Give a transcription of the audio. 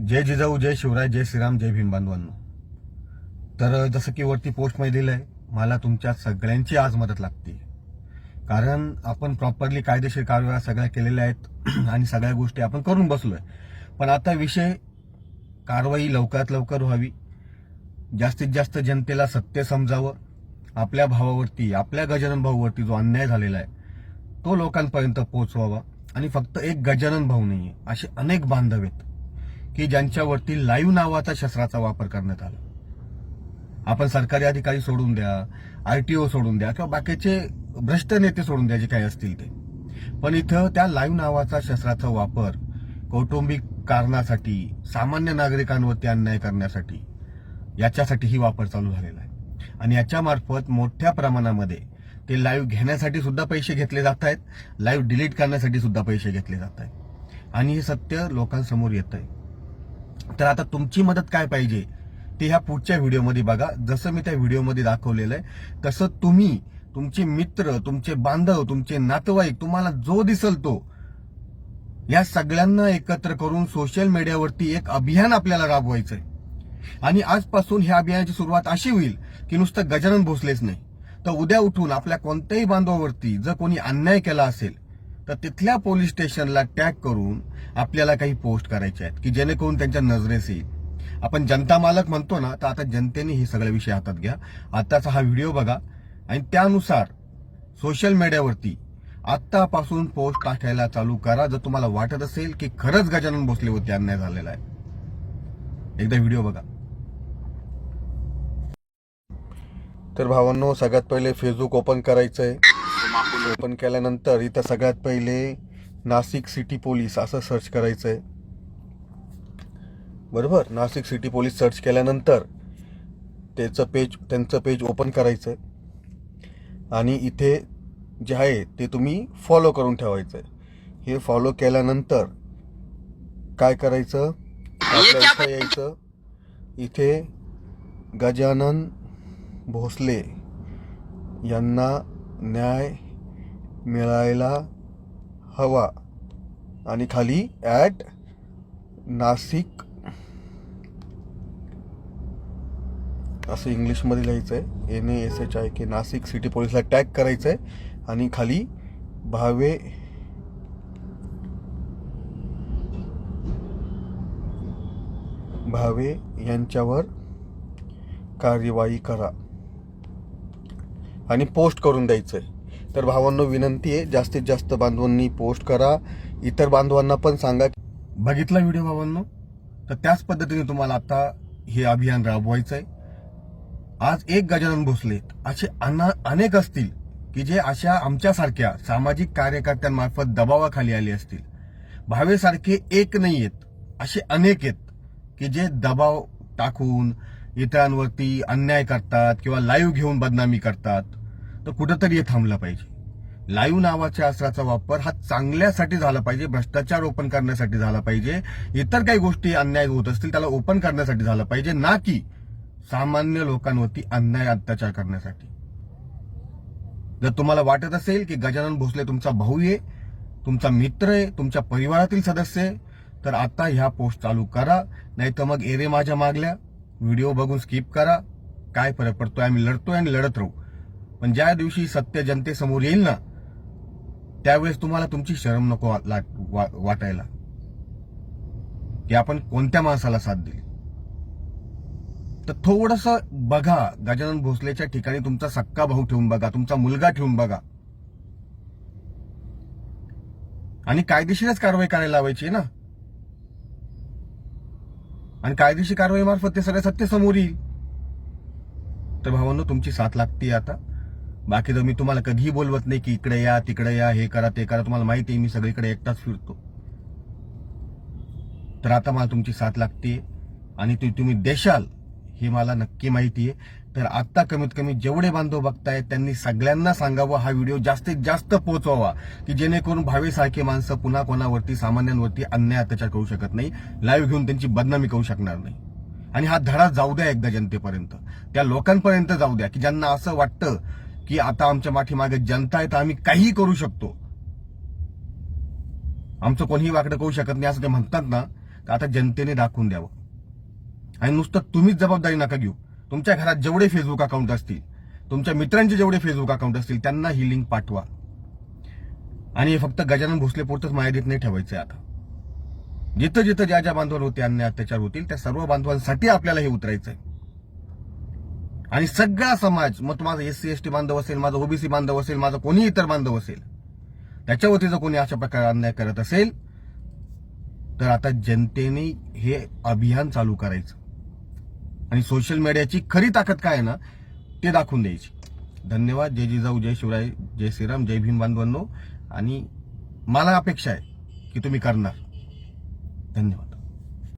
जय जिजाऊ जय शिवराय जय श्रीराम जय भीम बांधवांनो. तर जसं की वरती पोस्टमध्ये आहे मला तुमच्या सगळ्यांची आज मदत लागते. कारण आपण प्रॉपरली कायदेशीर कारवाया सगळ्या केलेल्या आहेत आणि सगळ्या गोष्टी आपण करून बसलो आहे पण आता विषय कारवाई लवकरात लवकर व्हावी. जास्तीत जास्त जनतेला सत्य समजावं. आपल्या भावावरती आपल्या गजानन भाऊवरती जो अन्याय झालेला आहे तो लोकांपर्यंत पोहोचवावा. आणि फक्त एक गजानन भाऊ नाहीये असे अनेक बांधव आहेत. की ज्यांच्यावरती लाईव्ह नावाचा शस्त्राचा वापर करण्यात आला. आपण सरकारी अधिकारी सोडून द्या आरटीओ सोडून द्या किंवा बाकीचे भ्रष्ट नेते सोडून द्या जे काही असतील ते. पण इथं त्या लाईव्ह नावाचा शस्त्राचा वापर कौटुंबिक कारणासाठी सामान्य नागरिकांवरती अन्याय करण्यासाठी याच्यासाठीही वापर चालू झालेला आहे. आणि याच्यामार्फत मोठ्या प्रमाणामध्ये ते लाईव्ह घेण्यासाठी सुद्धा पैसे घेतले जात आहेत लाईव्ह डिलीट करण्यासाठी सुद्धा पैसे घेतले जात आहेत. आणि हे सत्य लोकांसमोर येत आहे तर आता तुमची मदत काय पाहिजे ते ह्या पुढच्या व्हिडिओमध्ये बघा. जसं मी त्या व्हिडिओमध्ये दाखवलेलं आहे तसं तुम्ही तुमचे मित्र तुमचे बांधव तुमचे नातेवाईक तुम्हाला जो दिसल तो या सगळ्यांना एकत्र करून सोशल मीडियावरती एक अभियान आपल्याला राबवायचं आहे आणि आजपासून ह्या अभियानाची सुरुवात अशी होईल की नुसतं गजानन भोसलेच नाही. तर उद्या उठून आपल्या कोणत्याही बांधवावरती जर कोणी अन्याय केला असेल तर तिथल्या पोलीस स्टेशनला टॅग करून आपल्याला काही पोस्ट करायचे आहेत की जेणेकरून त्यांच्या नजरेस येईल आपण जनता मालक म्हणतो ना तर आता जनतेने हे सगळे विषय हातात घ्या. आत्ताचा हा व्हिडिओ बघा आणि त्यानुसार सोशल मीडियावरती आत्तापासून पोस्ट टाकायला चालू करा. जर तुम्हाला वाटत असेल की खरंच गजानन भोसलेवरती अन्याय झालेला आहे एकदा व्हिडिओ बघा. तर भावांनो सगळ्यात पहिले फेसबुक ओपन करायचं आहे ओपन केल्यानंतर इथं सगळ्यात पहिले नाशिक सिटी पोलीस असं सर्च करायचंय. बरोबर? नाशिक सिटी पोलीस सर्च केल्यानंतर त्याचं पेज त्यांचं पेज ओपन करायचंय. आणि इथे जे आहे ते तुम्ही फॉलो करून ठेवायचं हे फॉलो केल्यानंतर काय करायचं? आपल्या इथं यायचं. इथे गजानन भोसले यांना न्याय मिळायला हवा. आणि खाली ॲट नाशिक असं इंग्लिशमध्ये लिहायचं आहे N S H I K Nashik city पोलीसला tag करायचं आहे आणि खाली भावे भावे यांच्यावर कार्यवाही करा. आणि पोस्ट करून द्यायचं आहे तर भावांनो विनंती आहे जास्तीत जास्त बांधवांनी पोस्ट करा. इतर बांधवांना पण सांगा बघितला व्हिडिओ भावांनो? तर त्याच पद्धतीने तुम्हाला आता हे अभियान राबवायचं आहे. आज एक गजानन भोसले असे अना- अनेक असतील की जे अशा आमच्यासारख्या सामाजिक कार्यकर्त्यांमार्फत दबावाखाली आले असतील. भावेसारखे एक नाही आहेत. असे अनेक आहेत की जे दबाव टाकून इतरांवरती अन्याय करतात किंवा लाईव्ह घेऊन बदनामी करतात. तर कुठंतरी हे थांबलं पाहिजे. लाईव्ह नावाच्या अस्त्राचा वापर हा चांगल्यासाठी झाला पाहिजे भ्रष्टाचार ओपन करण्यासाठी झाला पाहिजे. इतर काही गोष्टी अन्याय होत असतील त्याला ओपन करण्यासाठी झालं पाहिजे ना की सामान्य लोकांवरती अन्याय अत्याचार करण्यासाठी. जर तुम्हाला वाटत असेल की गजानन भोसले तुमचा भाऊ आहे तुमचा मित्र आहे तुमच्या परिवारातील सदस्य आहे तर आता ह्या पोस्ट चालू करा नाही तर मग एरे माझ्या मागल्या. व्हिडिओ बघून स्किप करा. काय फरक पडतोय? आम्ही लढतोय आणि लढत राहू. पण ज्या दिवशी सत्य जनतेसमोर येईल ना त्यावेळेस तुम्हाला तुमची शरम नको वा- वा- वाटायला. की आपण कोणत्या माणसाला साथ दिली? तर थोडस बघा गजानन भोसलेच्या ठिकाणी तुमचा सक्का भाऊ ठेवून बघा तुमचा मुलगा ठेवून बघा. आणि कायदेशीरच कारवाई करायला लावायची आहे ना. आणि कायदेशीर कारवाई मार्फत ते सगळं सत्य समोर येईल. तर भावांनो तुमची साथ लागते आता. बाकी तर मी तुम्हाला कधीही बोलवत नाही की इकडे या तिकडे या हे करा ते करा. तुम्हाला माहिती आहे मी सगळीकडे एकटाच फिरतो. तर आता मला तुमची साथ लागते आणि ती तुम्ही देशाल हे मला नक्की माहिती आहे. तर आत्ता कमीत कमी जेवढे बांधव बघतायत त्यांनी सगळ्यांना सांगावं हा व्हिडिओ जास्तीत जास्त पोहोचवावा की जेणेकरून भावेसारखी माणसं पुन्हा कोणावरती सामान्यांवरती अन्याय अत्याचार करू शकत नाही लाईव्ह घेऊन त्यांची बदनामी करू शकणार नाही. आणि हा धडा जाऊ द्या एकदा जनतेपर्यंत. त्या लोकांपर्यंत जाऊ द्या की ज्यांना असं वाटतं की आता आमच्या पाठीमागे जनता आहे तर आम्ही काहीही करू शकतो. आमचं कोणीही वाकडं करू शकत नाही असं ते म्हणतात ना तर आता जनतेने दाखवून द्यावं. आणि नुसतं तुम्हीच जबाबदारी नका घेऊ. तुमच्या घरात जेवढे फेसबुक अकाउंट असतील तुमच्या मित्रांचे जेवढे फेसबुक अकाउंट असतील त्यांना ही लिंक पाठवा. आणि हे फक्त गजानन भोसले पुरतच मर्यादित नाही ठेवायचं आता. जिथं जिथं ज्या ज्या बांधवांवर होते अन्य अत्याचार होतील त्या सर्व बांधवांसाठी आपल्याला हे उतरायचं आहे आणि सगळा समाज मग तो माझा एस सी एस टी बांधव असेल माझा ओबीसी बांधव असेल माझा कोणी इतर बांधव असेल त्याच्यावरती जर कोणी अशा प्रकारे अन्याय करत असेल तर आता जनतेने हे अभियान चालू करायचं. आणि सोशल मीडियाची खरी ताकद काय आहे ना ते दाखवून द्यायची. धन्यवाद. जय जिजाऊ जय शिवराय जय श्रीराम जय भीम बांधवांनो. आणि मला अपेक्षा आहे की तुम्ही करणार. धन्यवाद.